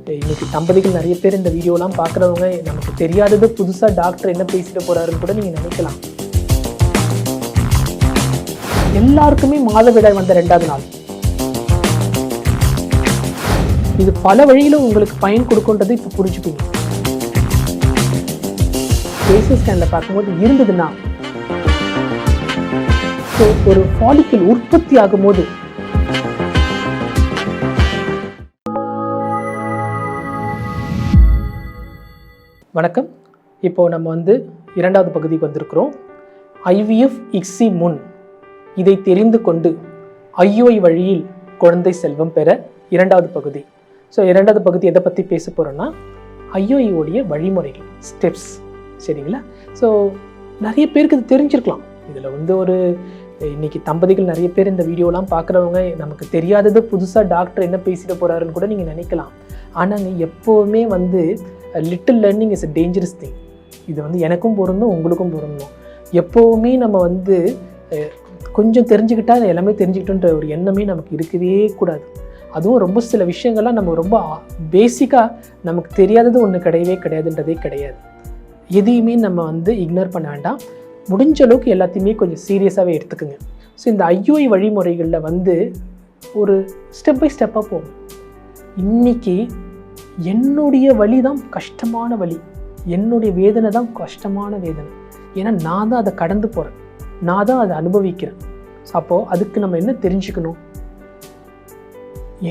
இன்னைக்கு தம்பதிகள் நிறைய பேர் இந்த வீடியோலாம் பார்க்குறவங்க நமக்கு தெரியாதது புதுசாக டாக்டர் என்ன பேசிட்டு போறாருன்னு கூட நீங்கள் நினைக்கலாம். எல்லாருக்குமே மாதவிடாய் வந்த ரெண்டாவது நாள். இது பல வழியில் உங்களுக்கு பயன் கொடுக்குன்றது இப்போ புரிஞ்சுப்பீங்க. பேசிஸ் ஸ்கேனில் பார்க்கும்போது இருந்ததுன்னா ஸோ ஒரு ஃபாலிக்கல் உற்பத்தி ஆகும்போது வணக்கம். இப்போ நம்ம வந்து இரண்டாவது பகுதிக்கு வந்திருக்கிறோம். ஐவிஎஃப் இக்ஸி முன் இதை தெரிந்து கொண்டு ஐயோய் வழியில் குழந்தை செல்வம் பெற இரண்டாவது பகுதி. ஸோ இரண்டாவது பகுதி எதை பற்றி பேச போகிறோன்னா ஐயோயோடைய வழிமுறைகள் ஸ்டெப்ஸ் சரிங்களா? ஸோ நிறைய பேருக்கு இது தெரிஞ்சிருக்கலாம். இதில் வந்து ஒரு இன்னைக்கு தம்பதிகள் நிறைய பேர் இந்த வீடியோலாம் பார்க்குறவங்க நமக்கு தெரியாதது புதுசாக டாக்டர் என்ன பேசிட்டு போகிறாருன்னு கூட நீங்கள் நினைக்கலாம். ஆனாங்க எப்போவுமே வந்து little learning is a dangerous thing இது வந்து எனக்கும் பொருந்தும் உங்களுக்கும் பொருந்தும். எப்போவுமே நம்ம வந்து கொஞ்சம் தெரிஞ்சுக்கிட்டா எல்லாமே தெரிஞ்சுக்கிட்டோன்ற ஒரு எண்ணமே நமக்கு இருக்கவே கூடாது. அதுவும் ரொம்ப சில விஷயங்கள்லாம் நம்ம ரொம்ப பேசிக்காக நமக்கு தெரியாதது ஒன்று கிடையவே கிடையாதுன்றதே கிடையாது. எதையுமே நம்ம வந்து இக்னோர் பண்ண வேண்டாம். முடிஞ்ச அளவுக்கு எல்லாத்தையுமே கொஞ்சம் சீரியஸாகவே எடுத்துக்கோங்க. ஸோ இந்த ஐயோய் வழிமுறைகளில் வந்து ஒரு ஸ்டெப் பை ஸ்டெப்பாக போகும். இன்னைக்கு என்னுடைய வழி தான் கஷ்டமான வழி என்னுடைய வேதனை தான் கஷ்டமான வேதனை. ஏன்னா நான் தான் அதை கடந்து போகிறேன் நான் தான் அதை அனுபவிக்கிறேன். அப்போது அதுக்கு நம்ம என்ன தெரிஞ்சுக்கணும்?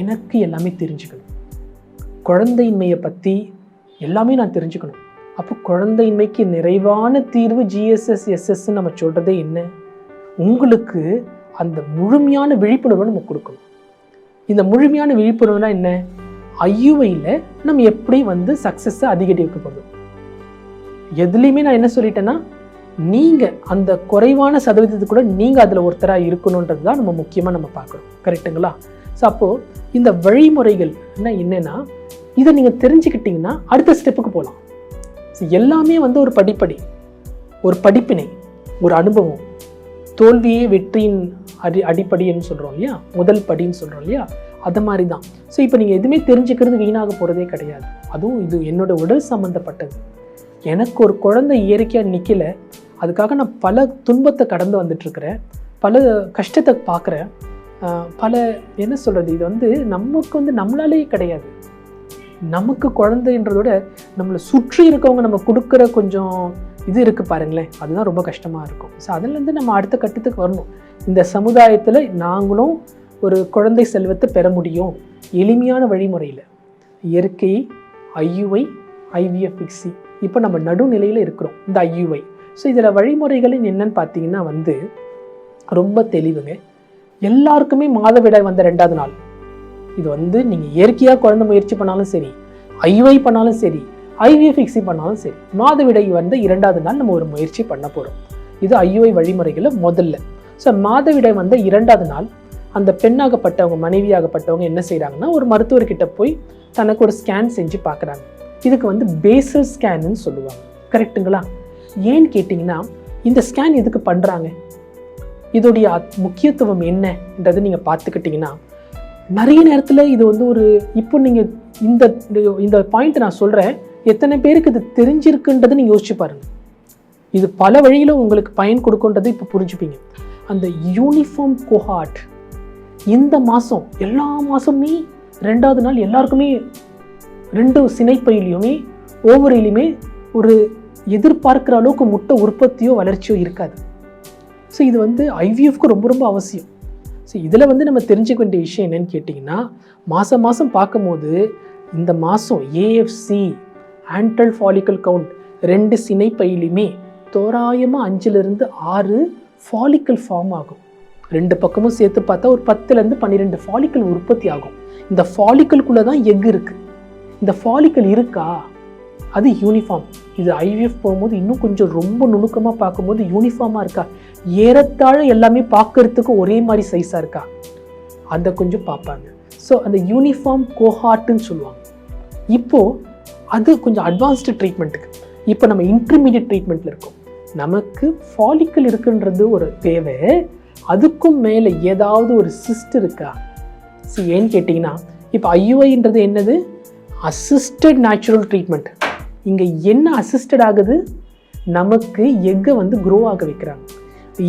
எனக்கு எல்லாமே தெரிஞ்சுக்கணும். குழந்தையின்மையை பற்றி எல்லாமே நான் தெரிஞ்சுக்கணும். அப்போ குழந்தையின்மைக்கு நிறைவான தீர்வு ஜிஎஸ்எஸ் எஸ்எஸ்ன்னு நம்ம சொல்கிறதே என்ன? உங்களுக்கு அந்த முழுமையான விழிப்புணர்வை நம்ம கொடுக்கணும். இந்த முழுமையான விழிப்புணர்வுனா என்ன? ஐயுவையில் நம்ம எப்படி வந்து சக்ஸஸை அதிகரிக்க போகிறது எதுலேயுமே நான் என்ன சொல்லிட்டேன்னா நீங்கள் அந்த குறைவான சதவீதத்துக்கு கூட நீங்கள் அதில் ஒருத்தராக இருக்கணுன்றது தான் நம்ம முக்கியமாக நம்ம பார்க்குறோம் கரெக்டுங்களா ஸோ அப்போது இந்த வழிமுறைகள் என்ன என்னென்னா இதை நீங்கள் தெரிஞ்சுக்கிட்டீங்கன்னா அடுத்த ஸ்டெப்புக்கு போகலாம் ஸோ எல்லாமே வந்து ஒரு படிப்படி. ஒரு படிப்பினை ஒரு அனுபவம். தோல்வியே வெற்றியின் அடி அடிப்படைன்னு சொல்கிறோம் இல்லையா? முதல் படின்னு சொல்கிறோம் இல்லையா? அது மாதிரி தான் ஸோ இப்போ நீங்கள் எதுவுமே தெரிஞ்சுக்கிறது வீணாக போகிறதே கிடையாது. அதுவும் இது என்னோடய உடல் சம்மந்தப்பட்டது எனக்கு ஒரு குழந்தை இயற்கையாக நிற்கல அதுக்காக நான் பல துன்பத்தை கடந்து வந்துட்டுருக்கிறேன். பல கஷ்டத்தை பார்க்குறேன் பல என்ன சொல்கிறது இது வந்து நமக்கு வந்து நம்மளாலேயே கிடையாது. நமக்கு குழந்தைன்றதோட நம்மளை சுற்றி இருக்கவங்க நம்ம கொடுக்குற கொஞ்சம் இது இருக்குது பாருங்களேன். அதுதான் ரொம்ப கஷ்டமாக இருக்கும். ஸோ அதுலேருந்து நம்ம அடுத்த கட்டத்துக்கு வரணும். இந்த சமுதாயத்தில் நாங்களும் ஒரு குழந்தை செல்வத்தை பெற முடியும் எளிமையான வழிமுறையில். இயற்கை ஐயுஐ ஐவிஎஃப்இக்சி இப்போ நம்ம நடுநிலையில் இருக்கிறோம் இந்த ஐயுஐ ஸோ இதில் வழிமுறைகளின் என்னன்னு பார்த்தீங்கன்னா வந்து ரொம்ப தெளிவுங்க. எல்லாருக்குமே மாதவிடாய் வந்த ரெண்டாவது நாள். இது வந்து நீங்கள் இயற்கையாக குழந்தை முயற்சி பண்ணாலும் சரி ஐயுஐ பண்ணாலும் சரி ஐவிஎஃப்இக்சி பண்ணாலும் சரி மாதவிடாய் வந்த இரண்டாவது நாள் நம்ம ஒரு முயற்சி பண்ண போகிறோம் இது ஐயுஐ வழிமுறைகளில் முதல்ல. ஸோ மாதவிடாய் வந்த இரண்டாவது நாள் அந்த பெண்ணாகப்பட்டவங்க மனைவியாகப்பட்டவங்க என்ன செய்கிறாங்கன்னா ஒரு மருத்துவர்கிட்ட போய் தனக்கு ஒரு ஸ்கேன் செஞ்சு பார்க்குறாங்க இதுக்கு வந்து பேசல் ஸ்கேனுன்னு சொல்லுவாங்க. கரெக்ட்டுங்களா ஏன்னு கேட்டிங்கன்னா இந்த ஸ்கேன் எதுக்கு பண்ணுறாங்க இதோடைய முக்கியத்துவம் என்னன்றது நீங்கள் பார்த்துக்கிட்டிங்கன்னா நிறைய நேரத்தில் இது வந்து ஒரு இப்போ நீங்கள் இந்த இந்த பாயிண்ட் நான் சொல்கிறேன் எத்தனை பேருக்கு இது தெரிஞ்சிருக்குன்றதை நீங்கள் யோசிச்சு பாருங்கள் இது பல வழியில் உங்களுக்கு பயன் கொடுக்குன்றதை இப்போ புரிஞ்சுப்பீங்க. அந்த யூனிஃபார்ம் கோஹார்ட் இந்த மாதம் எல்லா மாதமுமே ரெண்டாவது நாள் எல்லாருக்குமே ரெண்டு சினைப்பையிலையுமே ஓவரிலையுமே ஒரு எதிர்பார்க்குற அளவுக்கு முட்டை உற்பத்தியோ வளர்ச்சியோ இருக்காது. ஸோ இது வந்து ஐவிஎஃப்க்கு ரொம்ப ரொம்ப அவசியம். ஸோ இதில் வந்து நம்ம தெரிஞ்சுக்க வேண்டிய விஷயம் என்னென்னு கேட்டிங்கன்னா மாதம் மாதம் பார்க்கும்போது இந்த மாதம் ஏஎஃப்சி ஆன்டல் ஃபாலிக்கல் கவுண்ட் ரெண்டு சினைப்பையிலையுமே தோராயமாக அஞ்சுலேருந்து ஆறு ஃபாலிக்கல் ஃபார்ம் ஆகும். ரெண்டு பக்கமும் சேர்த்து பார்த்தா ஒரு பத்துலேருந்து பன்னிரெண்டு ஃபாலிக்கல் உற்பத்தி ஆகும். இந்த ஃபாலிக்கலுக்குள்ளே தான் எக் இருக்குது இந்த ஃபாலிக்கல் இருக்கா? அது யூனிஃபார்ம் இது ஐவிஎஃப் போகும்போது இன்னும் கொஞ்சம் ரொம்ப நுணுக்கமாக பார்க்கும்போது யூனிஃபார்மாக இருக்கா? ஏறத்தாழ எல்லாமே பார்க்கறதுக்கு ஒரே மாதிரி சைஸாக இருக்கா? அதை கொஞ்சம் பார்ப்பாங்க. ஸோ அந்த யூனிஃபார்ம் கோஹார்ட்டுன்னு சொல்லுவாங்க. இப்போது அது கொஞ்சம் அட்வான்ஸ்டு ட்ரீட்மெண்ட்டுக்கு இப்போ நம்ம இன்டர்மீடியட் ட்ரீட்மெண்ட்டில் இருக்கோம். நமக்கு ஃபாலிக்கல் இருக்குன்றது ஒரு தேவை. அதுக்கும் மேலே ஏதாவது ஒரு சிஸ்ட் இருக்கா? சி ஏன்னு கேட்டிங்கன்னா இப்போ ஐயுஐன்றது என்னது? அசிஸ்டட் நேச்சுரல் ட்ரீட்மெண்ட் இங்கே என்ன அசிஸ்டட் ஆகுது? நமக்கு எக்கை வந்து க்ரோ ஆக வைக்கிறாங்க.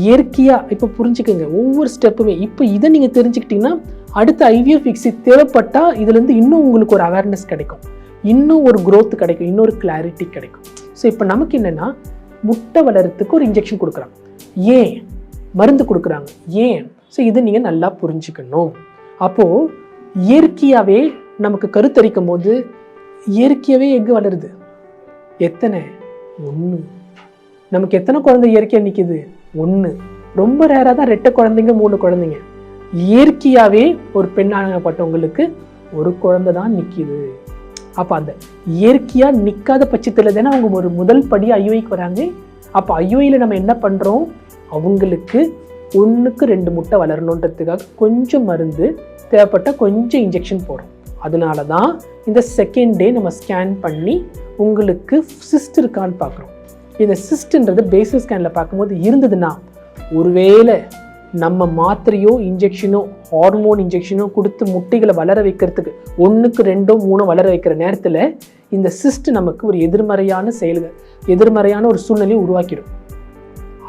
இயற்கையாக இப்போ புரிஞ்சுக்கோங்க ஒவ்வொரு ஸ்டெப்புமே இப்போ இதை நீங்கள் தெரிஞ்சுக்கிட்டிங்கன்னா அடுத்த ஐவிஎஃப் ஃபிக்ஸி தேவைப்பட்டால் இதுலேருந்து இன்னும் உங்களுக்கு ஒரு அவேர்னஸ் கிடைக்கும். இன்னும் ஒரு க்ரோத் கிடைக்கும் இன்னொரு கிளாரிட்டி கிடைக்கும். ஸோ இப்போ நமக்கு என்னென்னா முட்டை வளர்கிறதுக்கு ஒரு இன்ஜெக்ஷன் கொடுக்குறாங்க. ஏன்? மருந்து கொடுக்குறாங்க. ஏன்? ஸோ இதை நீங்கள் நல்லா புரிஞ்சுக்கணும். அப்போது இயற்கையாகவே நமக்கு கருத்தரிக்கும் போது இயற்கையாகவே எங்கு வளருது. எத்தனை? ஒன்று நமக்கு எத்தனை குழந்தை இயற்கையாக நிற்கிது ஒன்று ரொம்ப ரேராக தான் ரெட்டை குழந்தைங்க மூணு குழந்தைங்க. இயற்கையாகவே ஒரு பெண்ணாகப்பட்டவங்களுக்கு ஒரு குழந்தை தான் நிற்கிது அப்போ அந்த இயற்கையாக நிற்காத பட்சத்தில் தானே அவங்க ஒரு முதல் படி ஐயோய்க்கு வராங்க. அப்போ ஐயோயில் நம்ம என்ன பண்ணுறோம் அவங்களுக்கு ஒன்றுக்கு ரெண்டு முட்டை வளரணுன்றதுக்காக கொஞ்சம் மருந்து தேவைப்பட்ட கொஞ்சம் இன்ஜெக்ஷன் போடுறோம். அதனால தான் இந்த செகண்ட் டே நம்ம ஸ்கேன் பண்ணி உங்களுக்கு சிஸ்ட் இருக்கான்னு பார்க்குறோம். இந்த சிஸ்ட்ன்றது பேசிக் ஸ்கேனில் பார்க்கும்போது இருந்ததுன்னா ஒருவேளை நம்ம மாத்திரையோ இன்ஜெக்ஷனோ ஹார்மோன் இன்ஜெக்ஷனோ கொடுத்து முட்டைகளை வளர வைக்கிறதுக்கு ஒன்றுக்கு ரெண்டோ மூணோ வளர வைக்கிற நேரத்தில் இந்த சிஸ்ட் நமக்கு ஒரு எதிர்மறையான செயல்கள் எதிர்மறையான ஒரு சூழ்நிலையை உருவாக்கிடும்.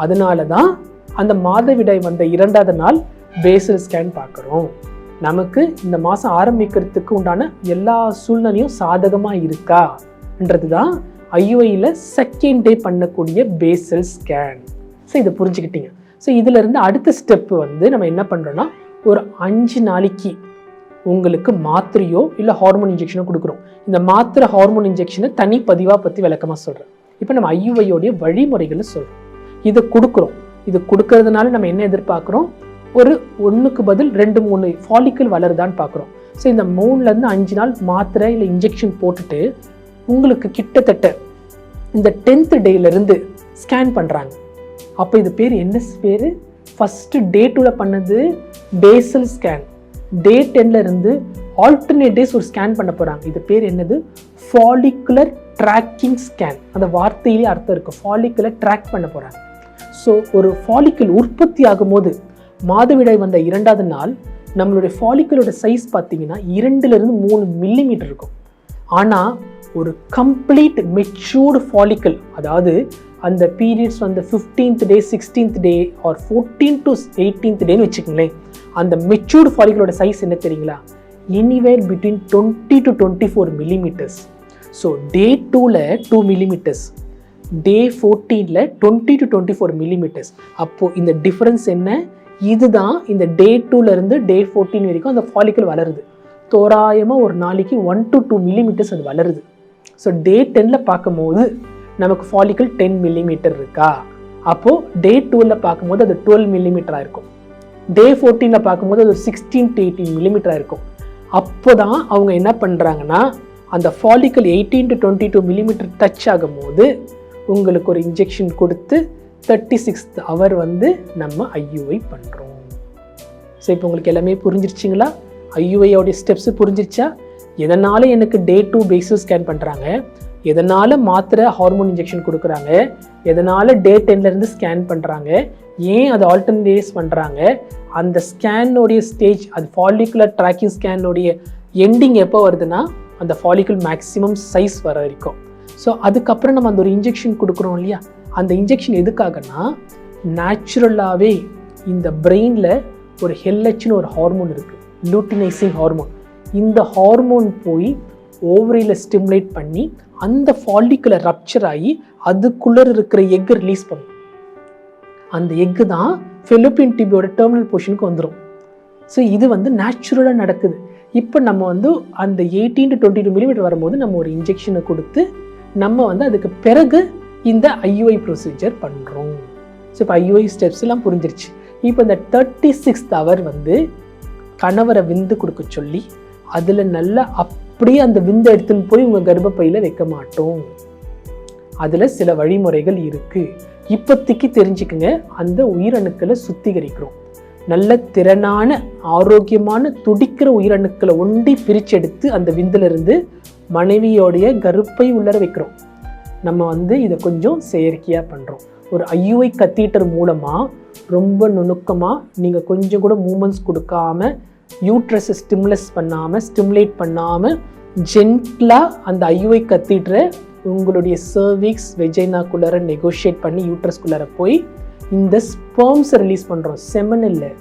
அதனால தான் அந்த மாதவிடாய் வந்த இரண்டாவது நாள் பேசல் ஸ்கேன் பார்க்குறோம். நமக்கு இந்த மாதம் ஆரம்பிக்கிறதுக்கு உண்டான எல்லா சூழ்நிலையும் சாதகமாக இருக்கான்றது தான் ஐஓஐயில் செகண்ட் டே பண்ணக்கூடிய பேசல் ஸ்கேன் ஸோ இதை புரிஞ்சுக்கிட்டீங்க. ஸோ இதிலிருந்து அடுத்த ஸ்டெப்பு வந்து நம்ம என்ன பண்ணுறோன்னா ஒரு அஞ்சு நாளைக்கு உங்களுக்கு மாத்திரையோ இல்லை ஹார்மோன் இன்ஜெக்ஷனோ கொடுக்குறோம். இந்த மாத்திரை ஹார்மோன் இன்ஜெக்ஷனை தனி பதிவாக பற்றி விளக்கமாக சொல்கிறேன் இப்போ நம்ம ஐயுவையோடைய வழிமுறைகளை சொல்கிறோம் இதை கொடுக்குறோம். இது கொடுக்கறதுனால நம்ம என்ன எதிர்பார்க்குறோம்? ஒரு ஒன்றுக்கு பதில் ரெண்டு மூணு ஃபாலிக்கல் வளருதான்னு பார்க்குறோம். ஸோ இந்த மூணுலேருந்து அஞ்சு நாள் மாத்திரை இல்லை இன்ஜெக்ஷன் போட்டுட்டு உங்களுக்கு கிட்டத்தட்ட இந்த டென்த் டேலேருந்து ஸ்கேன் பண்ணுறாங்க அப்போ இது பேர் என்ன பேர்? ஃபஸ்ட்டு டே டூவில் பண்ணது பேசல் ஸ்கேன் டே டென்லேருந்து ஆல்டர்னேட் டேஸ் ஒரு ஸ்கேன் பண்ண போகிறாங்க இது பேர் என்னது? ஃபாலிக்குலர் ட்ராக்கிங் ஸ்கேன் அந்த வார்த்தையிலே அர்த்தம் இருக்குது ஃபாலிகுலர் ட்ராக் பண்ண போகிறாங்க ஸோ ஒரு ஃபாலிக்கல் உற்பத்தி ஆகும்போது மாதவிடாய் வந்த இரண்டாவது நாள் நம்மளுடைய ஃபாலிக்கிளோட சைஸ் பார்த்தீங்கன்னா இரண்டுலேருந்து மூணு மில்லிமீட்டர் இருக்கும். ஆனால் ஒரு கம்ப்ளீட் மெச்சூர்டு ஃபாலிக்கல் அதாவது அந்த பீரியட்ஸ் வந்து fifteenth day sixteenth day or fourteen to eighteenth டேன்னு வச்சுக்கோங்களேன் அந்த மெச்சூர்டு ஃபாலிக்கலோட சைஸ் என்ன தெரியுங்களா? Anywhere between twenty to twenty four millimetres so day டூவில் two millimetres day ஃபோர்டீனில் twenty to twenty four millimetres அப்போது இந்த டிஃப்ரென்ஸ் என்ன? இதுதான் இந்த டே டூலேருந்து டே ஃபோர்டீன் வரைக்கும் அந்த ஃபாலிக்கல் வளருது. தோராயமாக ஒரு நாளைக்கு ஒன் டு டூ மில்லிமீட்டர்ஸ் அது வளருது. ஸோ டே டென்னில் பார்க்கும்போது நமக்கு ஃபாலிக்கல் டென் மில்லிமீட்டர் இருக்கா? அப்போது டே டூவில் பார்க்கும்போது அது டுவெல் மில்லிமீட்டராக இருக்கும். டே ஃபோர்டீனில் பார்க்கும்போது அது ஒரு சிக்ஸ்டீன் டு எயிட்டீன் மில்லிமீட்டராக இருக்கும். அப்போ தான் அவங்க என்ன பண்ணுறாங்கன்னா அந்த follicle eighteen to twenty two millimetre touch ஆகும்போது உங்களுக்கு ஒரு இன்ஜெக்ஷன் கொடுத்து தேர்ட்டி சிக்ஸ்த் அவர் வந்து நம்ம ஐயுஐ பண்ணுறோம் ஸோ இப்போ உங்களுக்கு எல்லாமே புரிஞ்சிருச்சிங்களா? ஐயுஐயோடைய ஸ்டெப்ஸு புரிஞ்சிருச்சா? எதனால் எனக்கு டே டூ பேசிஸ் ஸ்கேன் பண்ணுறாங்க எதனால் மாத்திரை ஹார்மோன் இன்ஜெக்ஷன் கொடுக்குறாங்க? எதனால் டே டென்லேருந்து ஸ்கேன் பண்ணுறாங்க ஏன் அது ஆல்டர்னேட்டிவ்ஸ் பண்ணுறாங்க அந்த ஸ்கேனுடைய ஸ்டேஜ் அது ஃபாலிகுலர் ட்ராக்கிங் ஸ்கேனுடைய எண்டிங் எப்போ வருதுன்னா அந்த ஃபாலிகுல் மேக்ஸிமம் சைஸ் வர வரைக்கும். ஸோ அதுக்கப்புறம் நம்ம அந்த ஒரு இன்ஜெக்ஷன் கொடுக்குறோம் இல்லையா? அந்த இன்ஜெக்ஷன் எதுக்காகனா நேச்சுரலாகவே இந்த பிரெயினில் ஒரு ஹெல்லச்சுன்னு ஒரு ஹார்மோன் இருக்குது லூட்டினைசிங் ஹார்மோன் இந்த ஹார்மோன் போய் ஓவரியில் ஸ்டிமுலேட் பண்ணி அந்த ஃபாலிக்குலர் ரப்சர் ஆகி அதுக்குள்ளே இருக்கிற எக்கு ரிலீஸ் பண்ணும். அந்த எக்கு தான் ஃபெலோப்பியன் டிபியோட டெர்மினல் பொசிஷனுக்கு வந்துடும் ஸோ இது வந்து நேச்சுரலாக நடக்குது. இப்போ நம்ம வந்து அந்த eighteen to twenty two millimetre வரும்போது நம்ம ஒரு இன்ஜெக்ஷனை கொடுத்து நம்ம வந்து அதுக்கு பிறகு இந்த ஐயுஐ ப்ரொசீஜர் பண்ணுறோம் ஸோ இப்போ ஐயுஐ ஸ்டெப்ஸ் எல்லாம் புரிஞ்சிருச்சு. இப்போ இந்த தேர்ட்டி சிக்ஸ்த் அவர் வந்து கணவரை விந்து கொடுக்க சொல்லி அதில் நல்லா அப்படியே அந்த விந்தை எடுத்துன்னு போய் உங்கள் கர்ப்பப்பையில் வைக்க மாட்டோம். அதில் சில வழிமுறைகள் இருக்குது இப்போதைக்கு தெரிஞ்சுக்குங்க. அந்த உயிரணுக்களை சுத்திகரிக்கிறோம். நல்ல திறனான ஆரோக்கியமான துடிக்கிற உயிரணுக்களை ஒண்டி பிரிச்செடுத்து அந்த விந்திலிருந்து மனைவியோடைய கருப்பை உள்ளர வைக்கிறோம். நம்ம வந்து இதை கொஞ்சம் செயற்கையாக பண்ணுறோம் ஒரு ஐயுவை கத்தீட்டர் மூலமாக ரொம்ப நுணுக்கமாக நீங்கள் கொஞ்சம் கூட மூமெண்ட்ஸ் கொடுக்காம யூட்ரஸை ஸ்டிம்லெஸ் பண்ணாமல் ஸ்டிமுலேட் பண்ணாமல் ஜென்டிலாக அந்த ஐயுவை கத்தீட்ரை உங்களுடைய சர்விக்ஸ் வெஜைனாக்குள்ளார நெகோஷியேட் பண்ணி யூட்ரஸ்குள்ளார போய் இந்த ஸ்பெர்ம்ஸை ரிலீஸ் பண்ணுறோம் செமன் இல்லை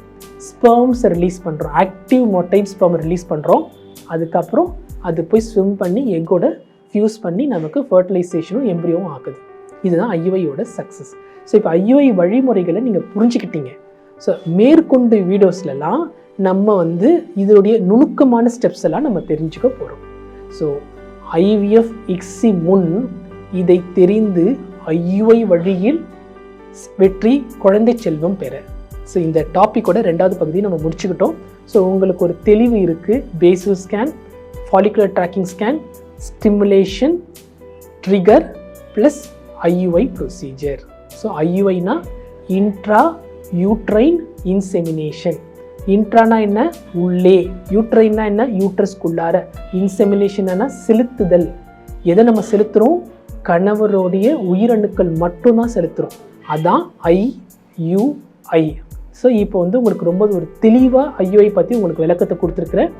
ரிலீஸ் பண்ணுறோம் ஆக்டிவ் மொட்டைல் ஸ்பேம் ரிலீஸ் பண்ணுறோம் அதுக்கப்புறம் அது போய் ஸ்விம் பண்ணி எக்கோட ஃபியூஸ் பண்ணி நமக்கு ஃபர்டிலைசேஷனும் எம்ப்ரியோவும் ஆகுது இதுதான் ஐயுஐயோட சக்ஸஸ் ஸோ இப்போ ஐயுஐ வழிமுறைகளை நீங்கள் புரிஞ்சுக்கிட்டீங்க. ஸோ மேற்கொண்டு வீடியோஸ்லலாம் நம்ம வந்து இதனுடைய நுணுக்கமான ஸ்டெப்ஸ் எல்லாம் நம்ம தெரிஞ்சுக்க போகிறோம் ஸோ ஐவிஎஃப் இக்ஸி முன் இதை தெரிந்து ஐயுஐ வழியில் வெற்றி குழந்தை செல்வம் பெற. ஸோ இந்த டாப்பிக்கோட ரெண்டாவது பகுதியை நம்ம முடிச்சுக்கிட்டோம். ஸோ உங்களுக்கு ஒரு தெளிவு இருக்குது basal scan follicular tracking scan stimulation trigger plus IUI procedure so ஐயுஐனா intra uterine insemination இன்ட்ரானா என்ன உள்ளே யூட்ரைன்னா என்ன யூட்ரஸ்க்குள்ளார இன்செமினேஷன்னா செலுத்துதல் எதை நம்ம செலுத்துகிறோம் கணவருடைய உயிரணுக்கள் மட்டும்தான் செலுத்துகிறோம் அதான் ஐ யூ ஐ ஸோ இப்போ வந்து உங்களுக்கு ரொம்ப ஒரு தெளிவாக ஐயுஐ பற்றி உங்களுக்கு விளக்கத்தை கொடுத்துருக்குறேன்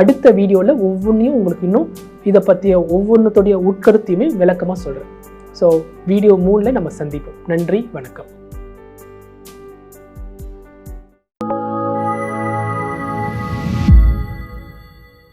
அடுத்த வீடியோவில் ஒவ்வொன்றையும் உங்களுக்கு இன்னும் இதை பற்றிய ஒவ்வொன்றத்துடைய உட்கருத்தையுமே விளக்கமாக சொல்கிறேன் ஸோ வீடியோ மூணில் நம்ம சந்திப்போம். நன்றி வணக்கம்.